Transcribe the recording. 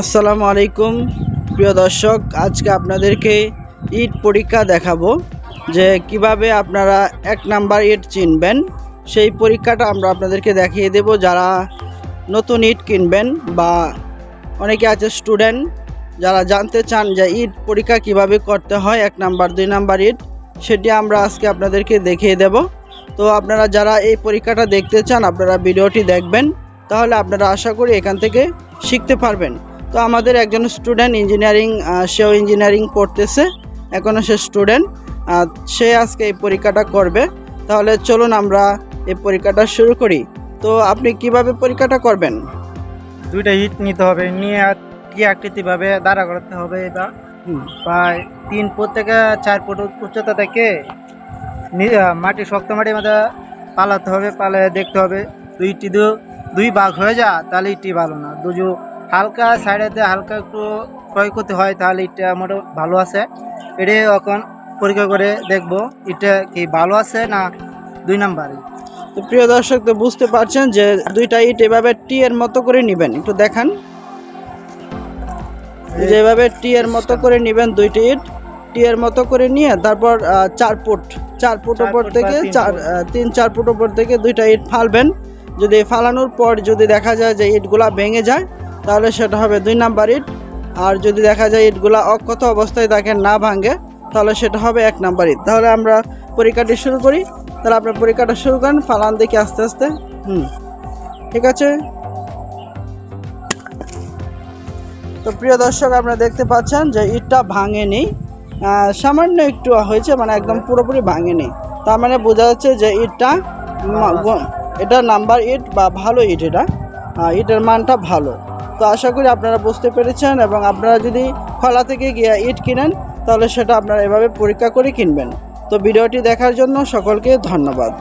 আসসালামু আলাইকুম, প্রিয় দর্শক। আজকে আপনাদেরকে ইট পরীক্ষা দেখাবো যে কীভাবে আপনারা এক নাম্বার ইট চিনবেন। সেই পরীক্ষাটা আমরা আপনাদেরকে দেখিয়ে দেব। যারা নতুন ইট কিনবেন বা অনেকে আছে স্টুডেন্ট, যারা জানতে চান যে ইট পরীক্ষা কীভাবে করতে হয়, এক নাম্বার, দুই নাম্বার ইট সেটি আমরা আজকে আপনাদেরকে দেখিয়ে দেব। তো আপনারা যারা এই পরীক্ষাটা দেখতে চান, আপনারা ভিডিওটি দেখবেন, তাহলে আপনারা আশা করি এখান থেকে শিখতে পারবেন। তো আমাদের একজন স্টুডেন্ট ইঞ্জিনিয়ারিং সেও ইঞ্জিনিয়ারিং পড়তেছে এখনও সে স্টুডেন্ট। সে আজকে এই পরীক্ষাটা করবে। তাহলে চলুন আমরা এই পরীক্ষাটা শুরু করি। তো আপনি কীভাবে পরীক্ষাটা করবেন? দুইটা হিট নিতে হবে নিয়ে আর কি আকৃতিভাবে দাঁড়া করাতে হবে এটা? প্রায় তিন ফুট থেকে চার ফুট উচ্চতা থেকে মাটি শক্ত মাটির মধ্যে পালাতে হবে পালে দেখতে হবে। দুইটি দু দুই ভাগ হয়ে যা তাহলে ইটটি ভালো না। দুজু হালকা সাইডেতে হালকা একটু ক্ষয় করতে হয় তাহলে ইটটা মোটা ভালো আছে। এটা এখন পরীক্ষা করে দেখব এটা কি ভালো আছে না দুই নাম্বার। তো প্রিয় দর্শক তো বুঝতে পারছেন যে দুইটা ইট এভাবে টি এর মতো করে নেবেন। একটু দেখান। এই যে এভাবে টি এর মতো করে নেবেন দুইটি ইট টি এর মতো করে নিয়ে তারপর চার ফুট চার ফুট ওপর থেকে চার তিন চার ফুট ওপর থেকে দুইটা ইট ফালবেন। যদি ফালানোর পর যদি দেখা যায় যে ইটগুলা ভেঙে যায় তাহলে সেটা হবে দুই নাম্বার ইট। আর যদি দেখা যায় ইটগুলা অক্ষত অবস্থায় থাকে না ভাঙে, তাহলে সেটা হবে এক নাম্বার ইট। তাহলে আমরা পরীক্ষাটি শুরু করি। তাহলে আপনার পরীক্ষাটা শুরু করেন, ফালান দেখি আস্তে আস্তে। হুম, ঠিক আছে? তো প্রিয় দর্শক, আপনারা দেখতে পাচ্ছেন যে ইটটা ভাঙেনি। সামান্য একটু হয়েছে মানে একদম পুরোপুরি ভাঙেনি। তার মানে বোঝা যাচ্ছে যে ইটটা এটা নাম্বার ইট বা ভালো ইট এটা। ইটের মানটা ভালো। তো আশা করি আপনারা বুঝতে পেরেছেন এবং আপনারা যদি খলা থেকে গিয়ে ইট কিনেন, তাহলে সেটা আপনারা এভাবে পরীক্ষা করে কিনবেন। তো ভিডিওটি দেখার জন্য সকলকে ধন্যবাদ।